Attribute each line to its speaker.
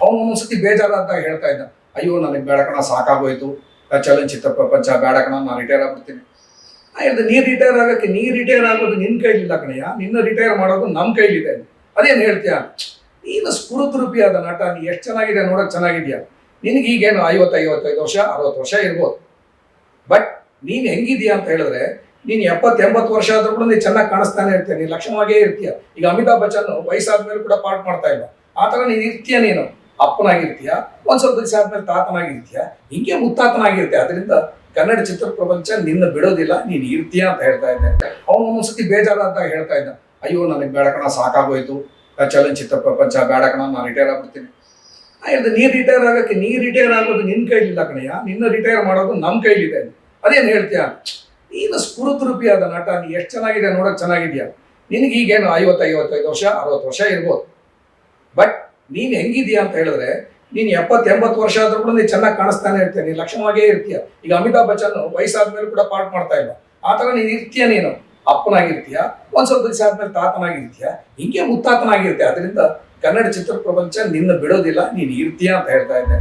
Speaker 1: ಅವನು ಒಂದೊಂದ್ಸತಿ ಅಂತ ಹೇಳ್ತಾ ಇದ್ದ. ಅಯ್ಯೋ, ನನಗೆ ಬೇಡ ಕಣ, ಸಾಕಾಗೋಯ್ತು. ಚಲನಚಿತ್ರ ಪ್ರಪಂಚ, ಬೇಡ ಕಣ, ನಾನು ರಿಟೈರ್ ಆಗ್ಬಿಡ್ತೀನಿ. ಹೇಳ್ದೆ ನೀ ರಿಟೈರ್ ಆಗಕ್ಕೆ, ನೀ ರಿಟೈರ್ ಆಗೋದು ನಿನ್ನ ಕೈಲಿಲ್ಲ ಕಣಯ್ಯ. ನಿನ್ನ ರಿಟೈರ್ ಮಾಡೋದು ನಮ್ಮ ಕೈಲಿದೆ. ಅದೇನು ಹೇಳ್ತೀಯ? ನೀನು ಸ್ಫುರದ್ರೂಪಿಯಾದ ನಟ, ನೀ ಎಷ್ಟು ಚೆನ್ನಾಗಿದೆ ನೋಡೋಕೆ ಚೆನ್ನಾಗಿದ್ಯಾ. ನಿನಗೆ ಈಗೇನು ಐವತ್ತು ಐವತ್ತೈದು ವರ್ಷ, ಅರವತ್ತು ವರ್ಷ ಇರ್ಬೋದು. ಬಟ್ ನೀನು ಹೆಂಗಿದೆಯಾ ಅಂತ ಹೇಳಿದ್ರೆ, ನೀನು ಎಪ್ಪತ್ತೆಂಬತ್ತು ವರ್ಷ ಆದ್ರೂ ಕೂಡ ನೀನು ಚೆನ್ನಾಗಿ ಕಾಣಿಸ್ತಾನೆ ಇರ್ತೀಯ. ನೀನು ಲಕ್ಷಣವಾಗೇ ಇರ್ತೀಯ. ಈಗ ಅಮಿತಾಬ್ ಬಚ್ಚನ್ ವಯಸ್ಸಾದ ಮೇಲೆ ಕೂಡ ಪಾಠ ಮಾಡ್ತಾ ಇಲ್ಲ ಆ ಥರ ನೀನು ಇರ್ತೀಯ ನೀನು. ಅಪ್ಪನಾಗಿರ್ತೀಯ? ಒಂದ್ ಸ್ವಲ್ಪ ದಿವಸ ಆದ್ಮೇಲೆ ತಾತನಾಗಿರ್ತೀಯ? ಹಿಂಗೆ ಮುತ್ತಾತನಾಗಿರ್ತೀಯ. ಅದರಿಂದ ಕನ್ನಡ ಚಿತ್ರ ಪ್ರಪಂಚ ನಿನ್ನ ಬಿಡೋದಿಲ್ಲ, ನೀನು ಇರ್ತೀಯ ಅಂತ ಹೇಳ್ತಾ ಇದ್ದೆ. ಅವನು ಒಂದ್ಸತಿ ಬೇಜಾರ ಅಂತ ಹೇಳ್ತಾ ಇದ್ದ, ಅಯ್ಯೋ, ನನಗೆ ಬೇಡ ಕಣ, ಸಾಕಾಗೋಯ್ತು. ಚಲನಚಿತ್ರ ಪ್ರಪಂಚ ಬೇಡ ಕಣ, ನಾನು ರಿಟೈರ್ ಆಗ್ಬಿಡ್ತೀನಿ. ಅಯ್ಯೋ ಹೇಳ್ದೆ ನೀ ರಿಟೈರ್ ಆಗಕ್ಕೆ ನೀ ರಿಟೈರ್ ಆಗೋದು ನಿನ್ನ ಕೈಲಿಲ್ಲ ಕಣಯ್ಯ. ನಿನ್ನ ರಿಟೈರ್ ಮಾಡೋದು ನಮ್ಮ ಕೈಲಿದೆ. ಅದೇನು ಹೇಳ್ತೀಯ? ನೀನು ಸ್ಫುರದ್ರೂಪಿಯಾದ ನಟ, ನೀ ಎಷ್ಟು ಚೆನ್ನಾಗಿದೆ ನೋಡೋಕೆ ಚೆನ್ನಾಗಿದ್ಯಾ? ನಿನಗೀಗೇನು ಐವತ್ತು ಐವತ್ತೈದು ವರ್ಷ, ಅರವತ್ತು ವರ್ಷ ಇರ್ಬೋದು. ಬಟ್ ನೀನು ಹೆಂಗಿದ್ಯಾ ಅಂತ ಹೇಳಿದ್ರೆ, ನೀನು ಎಪ್ಪತ್ತು ಎಂಬತ್ತು ವರ್ಷ ಆದ್ರೂ ಕೂಡ ನೀನು ಚೆನ್ನಾಗಿ ಕಾಣಿಸ್ತಾನೆ ಇರ್ತೀಯ, ನೀನು ಲಕ್ಷಣವಾಗೇ ಇರ್ತೀಯ. ಈಗ ಅಮಿತಾಬ್ ಬಚ್ಚನ್ ವಯಸ್ಸಾದ ಮೇಲೆ ಕೂಡ ಪಾಠ ಮಾಡ್ತಾ ಇಲ್ಲ ಆ ಥರ ನೀನು ಇರ್ತೀಯ ನೀನು. ಅಪ್ಪನಾಗಿರ್ತೀಯ, ಒಂದು ಸ್ವಲ್ಪ ದಿವಸ ಆದ್ಮೇಲೆ ತಾತನಾಗಿರ್ತೀಯ. ಹಿಂಗೆ ಮುತ್ತಾತನಾಗಿರ್ತೀಯ. ಅದರಿಂದ ಕನ್ನಡ ಚಿತ್ರ ಪ್ರಪಂಚ ನಿನ್ನ ಬಿಡೋದಿಲ್ಲ, ನೀನು ಇರ್ತೀಯ ಅಂತ ಹೇಳ್ತಾ ಇದ್ದೆ.